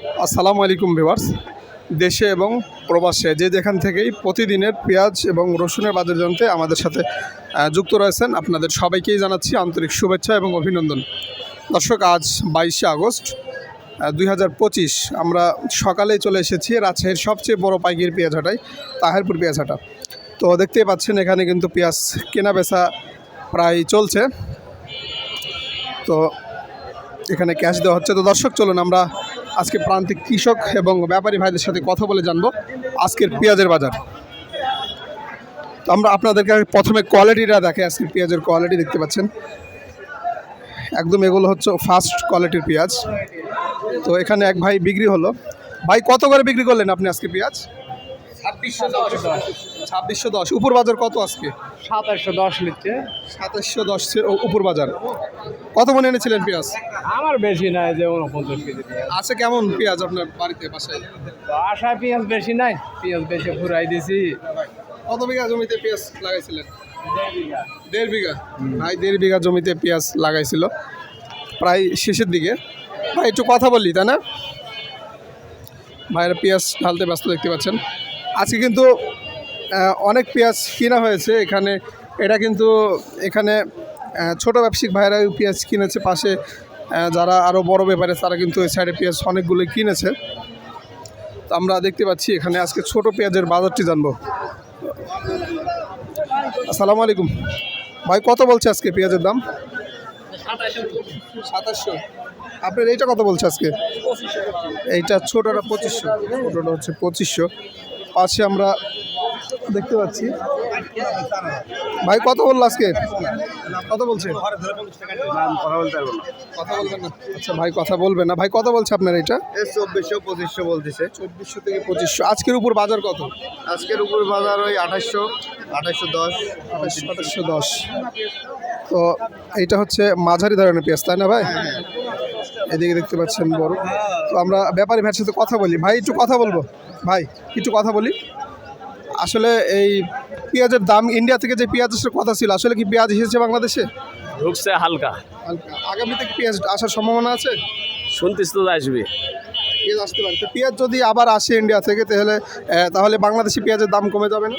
আসসালামু আলাইকুম ভিউয়ার্স। দেশে এবং প্রবাসে যে যেখান থেকেই প্রতিদিনের পেঁয়াজ এবং রসুনের বাজার জানতে আমাদের সাথে যুক্ত রয়েছেন আপনাদের সবাইকেই জানাচ্ছি আন্তরিক শুভেচ্ছা এবং অভিনন্দন। দর্শক, আজ বাইশে আগস্ট দুই হাজার পঁচিশ। আমরা সকালেই চলে এসেছি রাজশাহীর সবচেয়ে বড় পাইকির পেঁয়াজ হাটাই তাহেরপুর পেঁয়াজ হাটা। তো দেখতেই পাচ্ছেন, এখানে কিন্তু পেঁয়াজ কেনা বেচা প্রায় চলছে। তো এখানে ক্যাশ দেওয়া হচ্ছে। তো দর্শক, চলুন আমরা আজকে প্রান্তিক কৃষক এবং ব্যাপারী ভাইদের সাথে কথা বলে জানব আজকের পেঁয়াজের বাজার। তো আমরা আপনাদেরকে প্রথমে কোয়ালিটিটা দেখে আজকের পেঁয়াজের কোয়ালিটি দেখতে পাচ্ছেন। একদম এগুলো হচ্ছে ফার্স্ট কোয়ালিটির পেঁয়াজ। তো এখানে এক ভাই বিক্রি হলো। ভাই, কত করে বিক্রি করলেন আপনি আজকে পেঁয়াজ? ছাব্বিশশো দশ। উপর বাজার কত আজকে? সাতাশশো দশ নিচ্ছে। সাতাশশো দশ উপর বাজার। কত মনে এনেছিলেন পেঁয়াজ? আমার বেশি নাই যে উনপঞ্চাশ কেজি আছে কেমন পেঁয়াজ আপনার বাড়িতে বাসায়? আশা পেঁয়াজ বেশি নাই পেঁয়াজ বেশি ফুরাই দিছি। কত বিঘা জমিতে পেঁয়াজ লাগাইছিলেন? দেড় বিঘা। ভাই দেড় বিঘা জমিতে পেঁয়াজ লাগাইছিল। প্রায় শেষের দিকে। ভাই একটু কথা বললি তাই না? ভাইয়ের পেঁয়াজ ঢালতে ব্যস্ত দেখতে পাচ্ছেন। আজকে কিন্তু অনেক পেঁয়াজ কেনা হয়েছে এখানে। এটা কিন্তু এখানে ছোট ব্যবসায়িক ভাইয়েরা পেঁয়াজ কিনেছে পাশে যারা আরও বড় ব্যাপারে তারা কিন্তু এই সাইডে পেঁয়াজ অনেকগুলো কিনেছে। তো আমরা দেখতে পাচ্ছি এখানে আজকে ছোট পেঁয়াজের বাজারটি জানব। আসসালামু আলাইকুম। ভাই, কত বলছে আজকে পেঁয়াজের দাম? সাতাশশো। আপনার এইটা কত বলছে আজকে? এইটা ছোটোটা পঁচিশশো। ছোটোটা হচ্ছে পঁচিশশো। পাশে আমরা দেখতে পাচ্ছি। ভাই কত বলল আজকে? কত বলছে? কথা বলবেন না। আচ্ছা ভাই কথা বলবেন না। ভাই কত বলছে আপনার এটা? চব্বিশশো পঁচিশশো বলতেছে। চব্বিশশো থেকে পঁচিশশো। আজকের উপর বাজার কত? আজকের উপর বাজার ওই আঠাশশো আঠাশশো দশ। সাতাশশো দশ। তো এইটা হচ্ছে মাঝারি ধরনের পেঁয়াজ তাই না ভাই? এদিকে দেখতে পাচ্ছেন বড়। তো আমরা ব্যাপারী ভাইয়ের সাথে কথা বলি। ভাই একটু কথা বলব? ভাই একটু কথা বলি। আসলে এই পেঁয়াজের দাম ইন্ডিয়া থেকে যে পেঁয়াজের কথা ছিল আসলে কি পেঁয়াজ এসেছে বাংলাদেশে? ঢুকছে হালকা। হালকা। আগামীতে কি পেঁয়াজ আসার সম্ভাবনা আছে? শুনতিস তো আসবে। পেঁয়াজ আসতে পারে। তো পেঁয়াজ যদি আবার আসে ইন্ডিয়া থেকে তাহলে তাহলে বাংলাদেশি পেঁয়াজের দাম কমে যাবে না?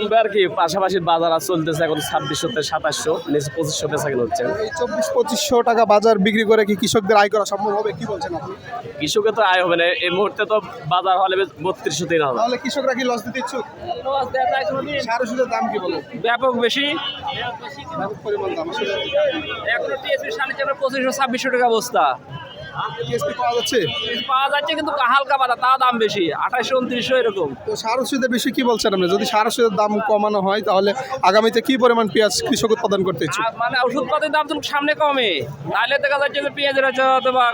কমবে আর কি পাশাপাশি বাজার চলতেছে এখন ছাব্বিশশো থেকে সাতাশশো নিচে পঁচিশশো বেচা কেনা হচ্ছে। এই চব্বিশ পঁচিশশো টাকা বাজার বিক্রি করে কি কৃষকদের আয় করা সম্ভব হবে? কি বলছেন আপনি? কৃষকের তো আয় হবে না এই মুহূর্তে তো বাজার হলে বত্রিশশো তিন হাজার। তাহলে কৃষকরা কি লস দিতে ইচ্ছুক? সার ওষুধের দাম কি বলে? ব্যাপক বেশি। ব্যাপক পরিমাণ দাম এখন পঁচিশশো ছাব্বিশশো টাকা বস্তা। টিএসপি পাওয়া যাচ্ছে? পাওয়া যাচ্ছে কিন্তু হালকা পাতা তা দাম বেশি। আঠাশশো উনত্রিশশো এরকম। তো সার ওষুধের বিষয়ে কি বলছেন আপনি? যদি সার ওষুধের দাম কমানো হয় তাহলে আগামীতে কি পরিমাণ পেঁয়াজ কৃষক উৎপাদন করতে ইচ্ছুক? মানে ওষুধপাতির দাম তো সামনে কমে। তাহলে দেখা যাচ্ছে যে পেঁয়াজের হচ্ছে হয়তো বা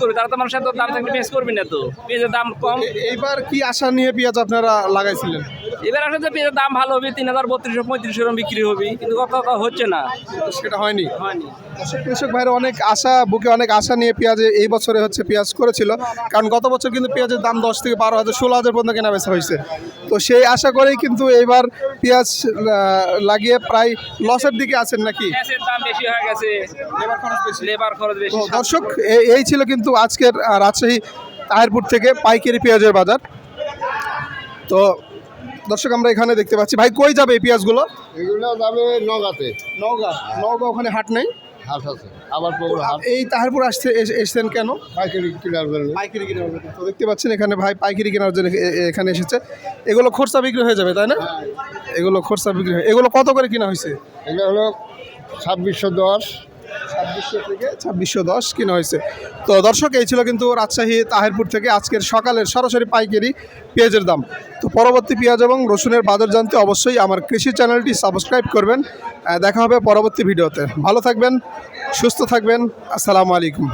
করবে তারা তো মানুষের দাম থাকলে পেস করবি না তো। পেঁয়াজের দাম কম। এইবার কি আশা নিয়ে পেঁয়াজ আপনারা লাগাইছিলেন? এবার আসলে পেঁয়াজের দাম ভালো হবে তিন হাজার বত্রিশশো পঁয়ত্রিশশো এরকম বিক্রি হবে কিন্তু কত হচ্ছে না। সেটা হয়নি? হয়নি। কৃষক ভাইরা অনেক আশা বুকে অনেক আশা নিয়ে পেঁয়াজে এই বছরে হচ্ছে পেঁয়াজ করেছিল। কারণ গত বছর কিন্তু পেঁয়াজের দাম দশ থেকে বারো হাজার ষোলো হাজার পর্যন্ত কেনা বেচা হয়েছে। তো সেই আশা করেই কিন্তু এইবার পেঁয়াজ লাগিয়ে প্রায় লসের দিকে আছেন নাকি? দাম বেশি হয়ে গেছে। লেবার খরচ বেশি। লেবার খরচ বেশি। দর্শক এই ছিল কিন্তু আজকের রাজশাহী তাহেরপুর থেকে পাইকারি পেঁয়াজের বাজার। তো দর্শক আমরা এখানে দেখতে পাচ্ছি। ভাই কই যাবে এই পেঁয়াজগুলো? এগুলো যাবে নগাতে নওগাঁ? নওগাঁ ওখানে হাট নেই? হাট আছে। আবার এই তাহেরপুর এস- এসছেন কেন? পাইকারি কিনার জন্য। পাইকারি কেনার জন্য। তো দেখতে পাচ্ছেন এখানে ভাই পাইকারি কেনার জন্য এখানে এসেছে। এগুলো খরচা বিক্রি হয়ে যাবে তাই না? এগুলো খরচা বিক্রি হয়। এগুলো কত করে কিনা হয়েছে? এগুলো হলো ছাব্বিশশো দশ। ছাব্বিশশো দশ কিনা হয়েছে। তো দর্শক, এই ছিল কিন্তু রাজশাহী তাহেরপুর থেকে আজকের সকালের সরাসরি পাইকারি পেঁয়াজের দাম। তো পরবর্তী পেঁয়াজ এবং রসুনের বাজার জানতে অবশ্যই আমার কৃষি চ্যানেলটি সাবস্ক্রাইব করবেন। দেখা হবে পরবর্তী ভিডিওতে। ভালো থাকবেন, সুস্থ থাকবেন। আসসালামু আলাইকুম।